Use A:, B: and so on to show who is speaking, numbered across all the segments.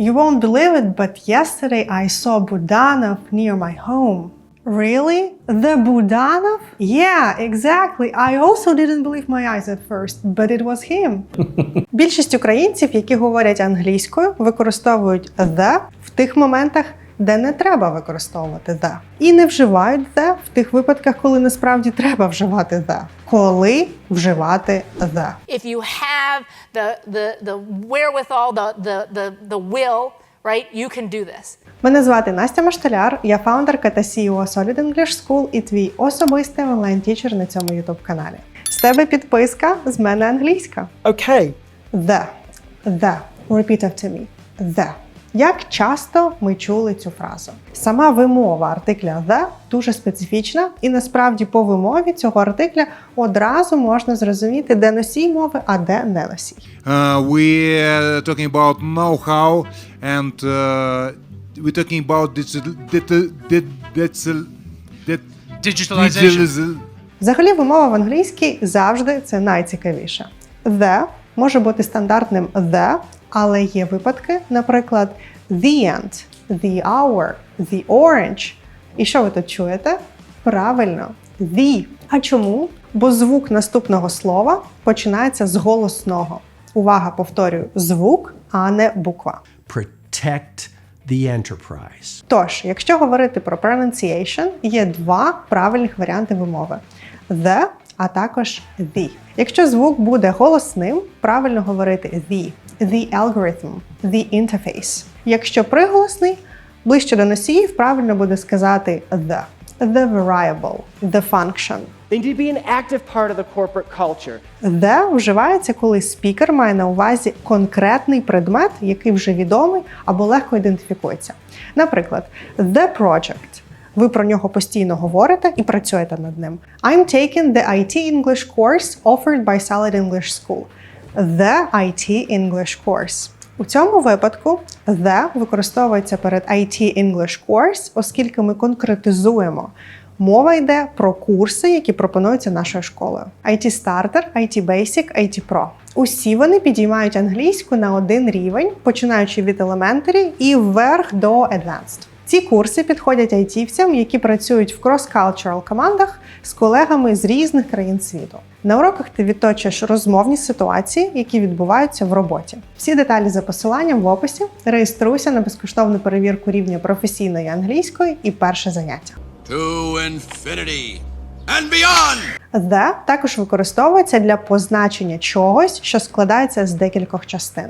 A: You won't believe it, but yesterday I saw Budanov near my home. Really? The Budanov? Yeah, exactly. I also didn't believe my eyes at first, but it was him. Більшість українців, які говорять англійською, використовують the в тих моментах, де не треба використовувати the. І не вживають the в тих випадках, коли насправді треба вживати the. Коли вживати the.
B: if you have the, the, the wherewithal, the, the, the, the will, right, you can do this.
A: Мене звати Настя Машталяр, я фаундерка та CEO Solid English School і твій особистий онлайн-тічер на цьому youtube каналі. З тебе підписка, з мене англійська.
C: Okay.
A: The. The. Repeat after me. The. Як часто ми чули цю фразу? Сама вимова артикля the дуже специфічна, і насправді по вимові цього артикля одразу можна зрозуміти, де носій мови, а де не носій.
D: Uh, we're talking about know-how and uh, we're talking about digital, digital, digital, digital,
E: Digitalization.
A: Взагалі, вимова в англійській завжди це найцікавіше. The може бути стандартним the, але є випадки, наприклад, the end, the hour, the orange. І що ви тут чуєте? Правильно, the. А чому? Бо звук наступного слова починається з голосного. Увага, повторюю, звук, а не буква.
C: Protect the enterprise.
A: Тож, якщо говорити про pronunciation, є два правильних варіанти вимови: the, а також the. Якщо звук буде голосним, правильно говорити the, the algorithm, the interface. Якщо приголосний, ближче до носіїв правильно буде сказати the, the variable, the function.
F: They need to be an active part of the corporate culture.
A: The вживається, коли спікер має на увазі конкретний предмет, який вже відомий або легко ідентифікується. Наприклад, the project. Ви про нього постійно говорите і працюєте над ним. I'm taking the IT English course offered by Solid English School. The IT English course. У цьому випадку the використовується перед IT English course, оскільки ми конкретизуємо. Мова йде про курси, які пропонуються нашою школою: IT Starter, IT Basic, IT Pro. Усі вони підіймають англійську на один рівень, починаючи від elementary і вверх до advanced. Ці курси підходять айтівцям, які працюють в cross-cultural командах з колегами з різних країн світу. На уроках ти відточуєш розмовні ситуації, які відбуваються в роботі. Всі деталі за посиланням в описі. Реєструйся на безкоштовну перевірку рівня професійної англійської і перше заняття.
G: To infinity and beyond!
A: The також використовується для позначення чогось, що складається з декількох частин.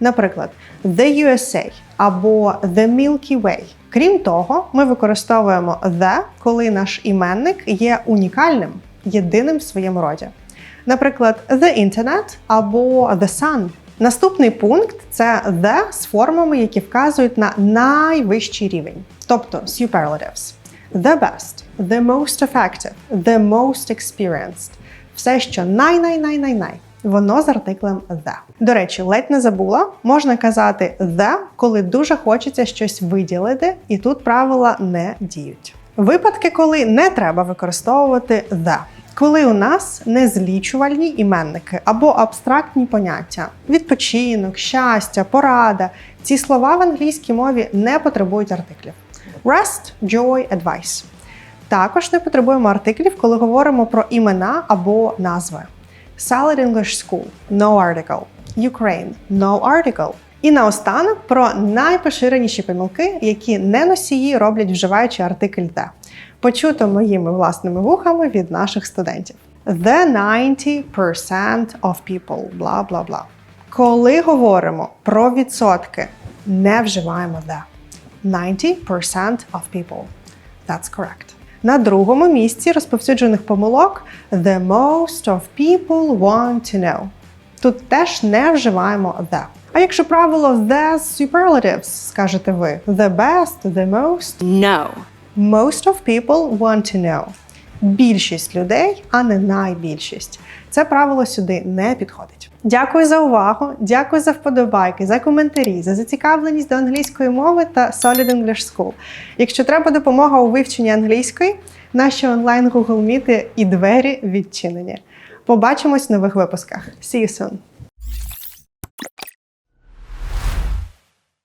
A: Наприклад, The USA або The Milky Way. Крім того, ми використовуємо the, коли наш іменник є унікальним, єдиним в своєму роді. Наприклад, The Internet або The Sun. Наступний пункт це the з формами, які вказують на найвищий рівень, тобто superlatives. The best, the most effective, the most experienced. Все, що най-най-най-най-най. Воно з артиклем the. До речі, ледь не забула, можна казати the, коли дуже хочеться щось виділити, і тут правила не діють. Випадки, коли не треба використовувати the. Коли у нас незлічувальні іменники або абстрактні поняття, відпочинок, щастя, порада, ці слова в англійській мові не потребують артиклів. Rest, joy, advice. Також не потребуємо артиклів, коли говоримо про імена або назви. Solid English School – no article. Ukraine – no article. І наостанок про найпоширеніші помилки, які не носії роблять вживаючи артикль «the». Почуто моїми власними вухами від наших студентів. The 90% of people, бла бла бла. Коли говоримо про відсотки, не вживаємо the. 90% of people. That's correct. На другому місці розповсюджених помилок the most of people want to know. Тут теж не вживаємо the. А якщо правило the superlatives, скажете ви the best, the most,
B: No.
A: Most of people want to know. Більшість людей, а не найбільшість. Це правило сюди не підходить. Дякую за увагу, дякую за вподобайки, за коментарі, за зацікавленість до англійської мови та Solid English School. Якщо треба допомога у вивченні англійської, наші онлайн Google Meet і двері відчинені. Побачимось в нових випусках. See you soon!